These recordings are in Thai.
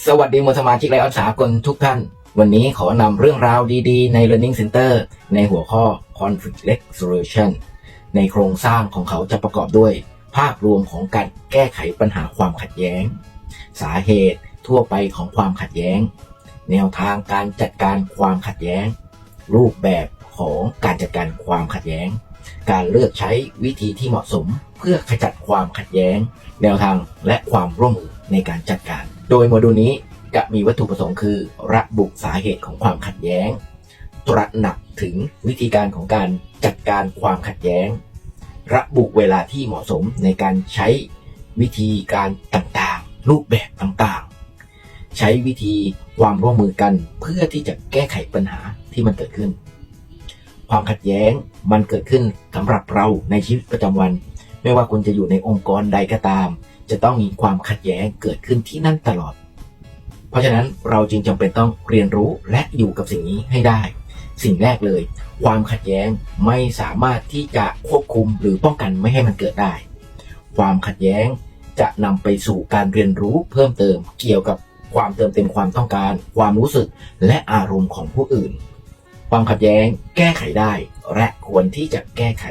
สวัสดีมวลสมาชิกไลออนสากลทุกท่าน วันนี้ขอนำเรื่องราวดีๆ ใน Learning Center ในหัวข้อ Conflict Resolution ในโครงสร้างของเขาจะประกอบด้วย ภาพรวมของการแก้ไขปัญหาความขัดแย้ง สาเหตุทั่วไปของความขัดแย้ง แนวทางการจัดการความขัดแย้ง รูปแบบของการจัดการความขัดแย้ง การเลือกใช้วิธีที่เหมาะสม เพื่อขจัดความขัดแย้ง แนวทางและความร่วมมือในการจัดการ โดยโมดูลนี้จะมีวัตถุประสงค์คือ ระบุสาเหตุของความขัดแย้ง ตระหนักถึงวิธีการของการจัดการความขัดแย้ง ระบุเวลาที่เหมาะสมในการใช้วิธีการต่างๆ รูปแบบต่างๆ ใช้วิธีความร่วมมือกันเพื่อที่จะแก้ไขปัญหาที่มันเกิดขึ้น ความขัดแย้งมันเกิดขึ้นสำหรับเราในชีวิตประจำวัน ไม่ว่าคุณจะอยู่ในองค์กรใดก็ตาม จะต้องมีความขัดแย้งเกิดขึ้นที่นั่นตลอด เพราะฉะนั้นเราจึงจำเป็นต้องเรียนรู้และอยู่กับสิ่งนี้ให้ได้ สิ่งแรกเลย ความขัดแย้งไม่สามารถที่จะควบคุมหรือป้องกันไม่ให้มันเกิดได้ ความขัดแย้งจะนำไปสู่การเรียนรู้เพิ่มเติมเกี่ยวกับความเติมเต็มความต้องการ ความรู้สึกและอารมณ์ของผู้อื่น ความขัดแย้ง แก้ไขได้ และควรที่จะแก้ไข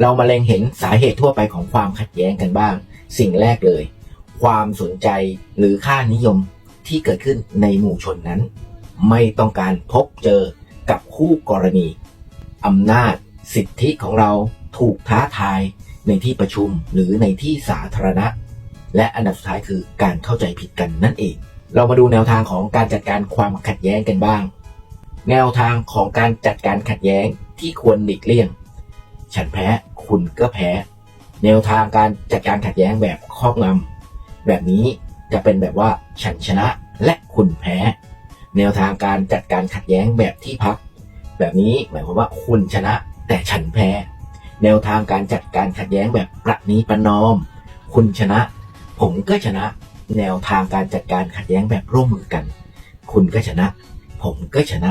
เรามาเล็งเห็นสาเหตุทั่วไปของความขัดแย้งกันบ้าง สิ่งแรกเลย ความสนใจหรือค่านิยมที่เกิดขึ้นในหมู่ชนนั้น ไม่ต้องการพบเจอกับคู่กรณีอำนาจสิทธิของเราถูกท้าทายในที่ประชุมหรือในที่สาธารณะ และอันดับสุดท้ายคือการเข้าใจผิดกันนั่นเอง เรามาดูแนวทางของการจัดการความขัดแย้งกันบ้าง แนวทางของการจัดการขัดแย้งที่ควรหลีกเลี่ยง ฉันแพ้คุณก็แพ้ แนวทางการจัดการขัดแย้งแบบครอบงำแบบนี้จะเป็นแบบว่าฉันชนะและคุณแพ้ แนวทางการจัดการขัดแย้งแบบที่พัก แบบนี้หมายความว่าคุณชนะแต่ฉันแพ้ แนวทางการจัดการขัดแย้งแบบประนีประนอม คุณชนะ ผมก็ชนะ แนวทางการจัดการขัดแย้งแบบร่วมมือกัน คุณก็ชนะ ผมก็ชนะ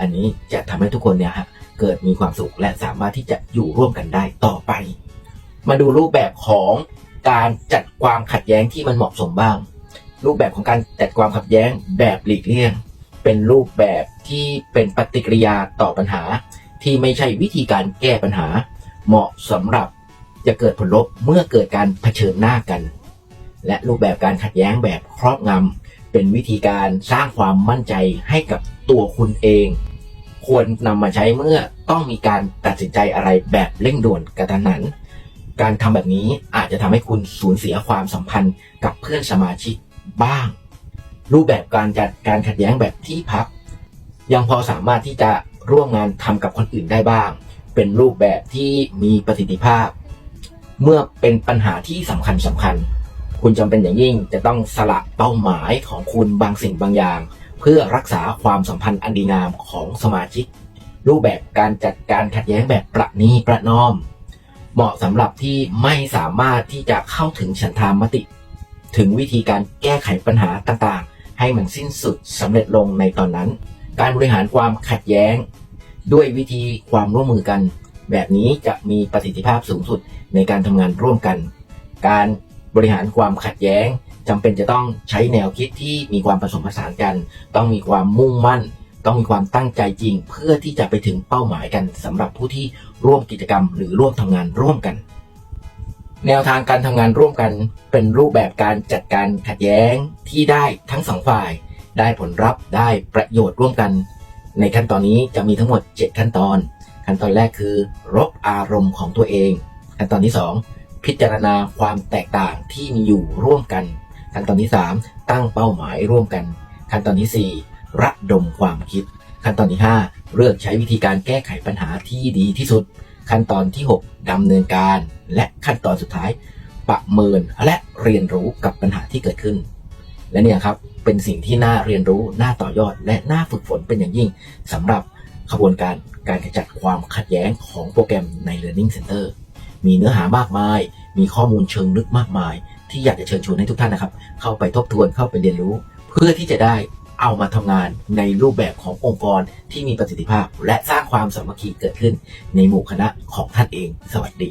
อันนี้จะทำให้ทุกคนเนี่ยฮะเกิดมีความสุขและสามารถที่จะอยู่ร่วมกันได้ต่อไป มาดูรูปแบบของการจัดความขัดแย้งที่มันเหมาะสมบ้าง รูปแบบของการจัดความขัดแย้งแบบหลีกเลี่ยง เป็นรูปแบบที่เป็นปฏิกิริยาต่อปัญหา ที่ไม่ใช่วิธีการแก้ปัญหา เหมาะสำหรับจะเกิดผลลบเมื่อเกิดการเผชิญหน้ากัน และรูปแบบการขัดแย้งแบบครอบงำ เป็นวิธีการสร้างความมั่นใจให้กับตัวคุณเอง ควรนำมาใช้เมื่อต้องมีการตัดสินใจอะไรแบบเร่งด่วนกระทันหัน การทำแบบนี้อาจจะทำให้คุณสูญเสียความสัมพันธ์กับเพื่อนสมาชิกบ้าง รูปแบบการจัดการขัดแย้งแบบที่พัก ยังพอสามารถที่จะร่วมงานทำกับคนอื่นได้บ้าง เป็นรูปแบบที่มีประสิทธิภาพ เมื่อเป็นปัญหาที่สำคัญสำคัญ คุณจำเป็นอย่างยิ่งจะต้องสละเป้าหมายของคุณบางสิ่งบางอย่าง เพื่อรักษาความสัมพันธ์อันดีงามของสมาชิก รูปแบบการจัดการขัดแย้งแบบประนีประนอม เหมาะสำหรับที่ไม่สามารถที่จะเข้าถึงฉันทามติ ถึงวิธีการแก้ไขปัญหาต่างๆ ให้มันสิ้นสุดสำเร็จลงในตอนนั้น การบริหารความขัดแย้ง ด้วยวิธีความร่วมมือกัน แบบนี้จะมีประสิทธิภาพสูงสุดในการทำงานร่วมกัน การ บริหารความขัดแย้งจำเป็นจะต้องใช้แนวคิดที่มีความผสมผสานกัน ต้องมีความมุ่งมั่น ต้องมีความตั้งใจจริง เพื่อที่จะไปถึงเป้าหมายกันสำหรับผู้ที่ร่วมกิจกรรม หรือร่วมทำงานร่วมกัน แนวทางการทำงานร่วมกัน เป็นรูปแบบการจัดการขัดแย้งที่ได้ทั้งสองฝ่าย ได้ผลลัพธ์ได้ประโยชน์ร่วมกัน ในขั้นตอนนี้จะมีทั้งหมด 7 ขั้นตอน ขั้นตอนแรกคือ รบอารมณ์ของตัวเอง ขั้นตอนที่ 2 พิจารณาความแตกต่างที่มีอยู่ร่วมกัน ขั้นตอนที่ 3 ตั้งเป้าหมายร่วมกัน ขั้นตอนที่ 4 ระดมความคิด ขั้นตอนที่ 5 เลือกใช้วิธีการแก้ไขปัญหาที่ดีที่สุด ขั้นตอนที่ 6ดำเนินการ และขั้นตอนสุดท้าย ประเมินและเรียนรู้กับปัญหาที่เกิดขึ้น และเนี่ยครับเป็นสิ่งที่น่าเรียนรู้น่าต่อยอด และน่าฝึกฝนเป็นอย่างยิ่งสำหรับขบวนการการขจัดความขัดแย้งของโปรแกรมใน Learning Center มีเนื้อหามากมาย มีข้อมูลเชิงลึกมากมาย ที่อยากจะเชิญชวนให้ทุกท่านนะครับ เข้าไปทบทวนเข้าไปเรียนรู้ เพื่อที่จะได้เอามาทำงานในรูปแบบขององค์กรที่มีประสิทธิภาพ และสร้างความสามัคคีเกิดขึ้นในหมู่คณะของท่านเอง สวัสดี